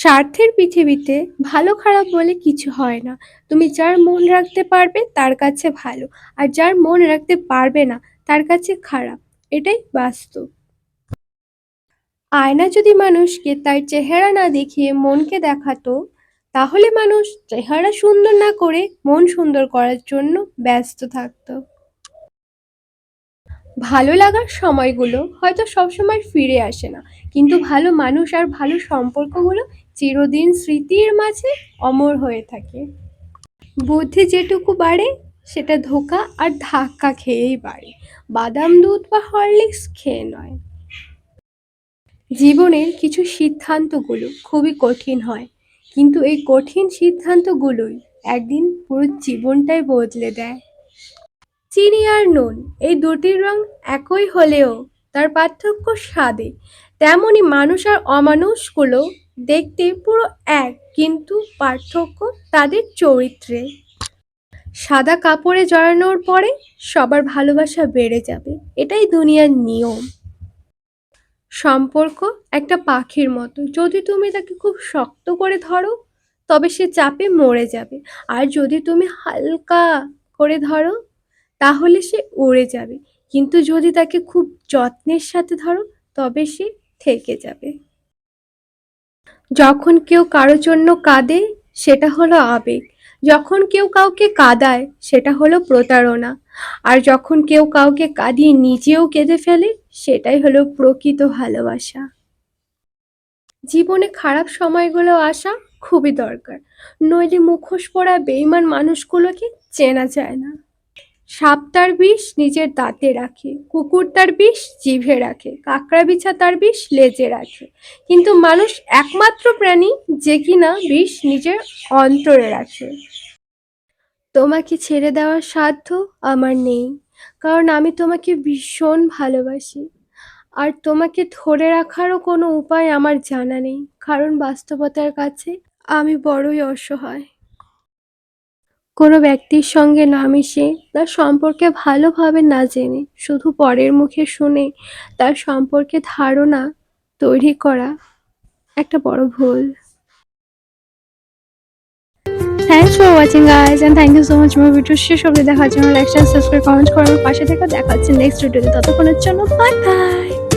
স্বার্থের পৃথিবীতে ভালো খারাপ বলে কিছু হয় না। তুমি যার মন রাখতে পারবে, তার কাছে ভালো। আর যার মন রাখতে পারবে না, তার কাছে খারাপ। এটাই বাস্তব। আয়না যদি মানুষকে তার চেহারা না দেখিয়ে মনকে দেখাতো, তাহলে মানুষ চেহারা সুন্দর না করে মন সুন্দর করার জন্য ব্যস্ত থাকতো। ভালো লাগার সময়গুলো হয়তো সবসময় ফিরে আসে না। কিন্তু ভালো মানুষ আর ভালো সম্পর্কগুলো চিরদিন স্মৃতির মাঝে অমর হয়ে থাকে। বুদ্ধি যেটুকু বাড়ে, সেটা ধোকা আর ধাক্কা খেয়েই বাড়ে। বাদাম দুধ বা হরলিক্স খেয়ে নয়। জীবনের কিছু সিদ্ধান্তগুলো খুবই কঠিন হয়। কিন্তু এই কঠিন সিদ্ধান্তগুলোই একদিন পুরো জীবনটাই বদলে দেয়। চিনি আর নুন, এই দুটির রং একই হলেও তার পার্থক্য স্বাদে। তেমনি মানুষ আর অমানুষগুলো দেখতে পুরো এক, কিন্তু পার্থক্য তাদের চরিত্রে। সাদা কাপড়ে জড়ানোর পরে সবার ভালোবাসা বেড়ে যাবে, এটাই দুনিয়ার নিয়ম। সম্পর্ক একটা পাখির মতো, যদি তুমি তাকে খুব শক্ত করে ধরো, তবে সে চাপে মরে যাবে। আর যদি তুমি হালকা করে ধরো তাহলে সে উড়ে যাবে। কিন্তু যদি তাকে খুব যত্নের সাথে ধরো, তবে সে থেকে যাবে। যখন কেউ কারোর জন্য কাঁদে, সেটা হলো আবেগ। যখন কেউ কাউকে কাঁদায়, সেটা হলো প্রতারণা। আর যখন কেউ কাউকে কাঁদিয়ে নিজেও কেঁদে ফেলে, সেটাই হলো প্রকৃত ভালোবাসা। জীবনে খারাপ সময়গুলো আসা খুবই দরকার। নইলে মুখোশ পড়া বেইমান মানুষগুলোকে চেনা যায় না। সাপ তার বিষ নিজের দাঁতে রাখে, কুকুর তার বিষ জিভে রাখে, কাঁকড়া বিছা তার বিষ লেজে রাখে। কিন্তু মানুষ একমাত্র প্রাণী যে কিনা বিষ নিজের অন্তরে রাখে। তোমাকে ছেড়ে দেওয়ার সাধ্য আমার নেই, কারণ আমি তোমাকে ভীষণ ভালোবাসি। আর তোমাকে ধরে রাখারও কোনো উপায় আমার জানা নেই, কারণ বাস্তবতার কাছে আমি বড়ই অসহায়। কোনো ব্যক্তির সঙ্গে না মিশে, তার সম্পর্কে ভালোভাবে না জেনে, শুধু পরের মুখে শুনে তার সম্পর্কে ধারণা তৈরি করা একটা বড় ভুল। Thanks for watching guys and thank you so much আমার ভিডিও শেষ অবধি দেখার জন্য লাইক সাবস্ক্রাইব কমেন্ট করার পাশে থেকে দেখা হচ্ছে নেক্সট ভিডিওতে ততক্ষণের জন্য বাই বাই